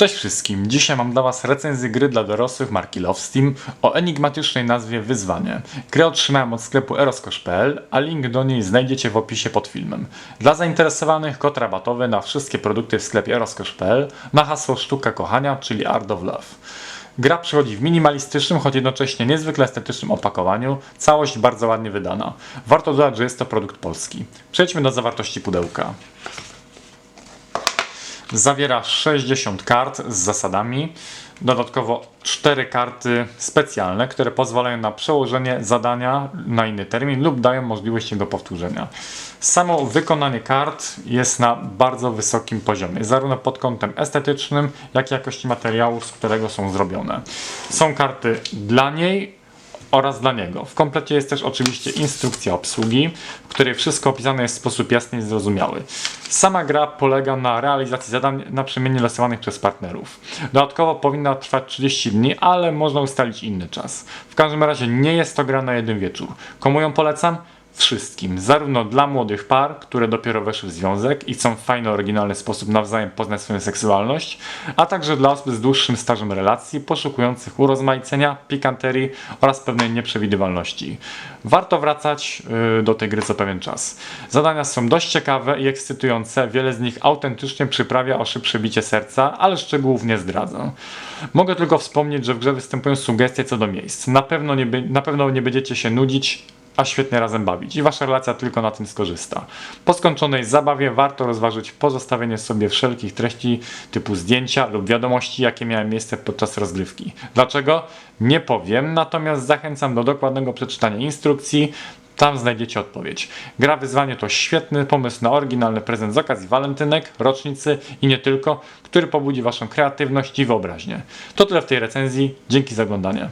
Cześć wszystkim, dzisiaj mam dla Was recenzję gry dla dorosłych marki Love Steam o enigmatycznej nazwie Wyzwanie. Grę otrzymałem od sklepu eroskosz.pl, a link do niej znajdziecie w opisie pod filmem. Dla zainteresowanych kod rabatowy na wszystkie produkty w sklepie eroskosz.pl na hasło Sztuka Kochania, czyli Art of Love. Gra przychodzi w minimalistycznym, choć jednocześnie niezwykle estetycznym opakowaniu, całość bardzo ładnie wydana. Warto dodać, że jest to produkt polski. Przejdźmy do zawartości pudełka. Zawiera 60 kart z zasadami, dodatkowo 4 karty specjalne, które pozwalają na przełożenie zadania na inny termin lub dają możliwość jego powtórzenia. Samo wykonanie kart jest na bardzo wysokim poziomie, zarówno pod kątem estetycznym, jak i jakości materiału, z którego są zrobione. Są karty dla niej oraz dla niego. W komplecie jest też oczywiście instrukcja obsługi, w której wszystko opisane jest w sposób jasny i zrozumiały. Sama gra polega na realizacji zadań naprzemiennie losowanych przez partnerów. Dodatkowo powinna trwać 30 dni, ale można ustalić inny czas. W każdym razie nie jest to gra na jeden wieczór. Komu ją polecam? Wszystkim, zarówno dla młodych par, które dopiero weszły w związek i chcą w fajny, oryginalny sposób nawzajem poznać swoją seksualność, a także dla osób z dłuższym stażem relacji, poszukujących urozmaicenia, pikanterii oraz pewnej nieprzewidywalności. Warto wracać yy, do tej gry co pewien czas. Zadania są dość ciekawe i ekscytujące, wiele z nich autentycznie przyprawia o szybsze bicie serca, ale szczegółów nie zdradzę. Mogę tylko wspomnieć, że w grze występują sugestie co do miejsc. Na pewno nie, na pewno nie będziecie się nudzić, a świetnie razem bawić i wasza relacja tylko na tym skorzysta. Po skończonej zabawie warto rozważyć pozostawienie sobie wszelkich treści typu zdjęcia lub wiadomości, jakie miały miejsce podczas rozgrywki. Dlaczego? Nie powiem, natomiast zachęcam do dokładnego przeczytania instrukcji. Tam znajdziecie odpowiedź. Gra wyzwanie to świetny pomysł na oryginalny prezent z okazji walentynek, rocznicy i nie tylko, który pobudzi waszą kreatywność i wyobraźnię. To tyle w tej recenzji. Dzięki za oglądanie.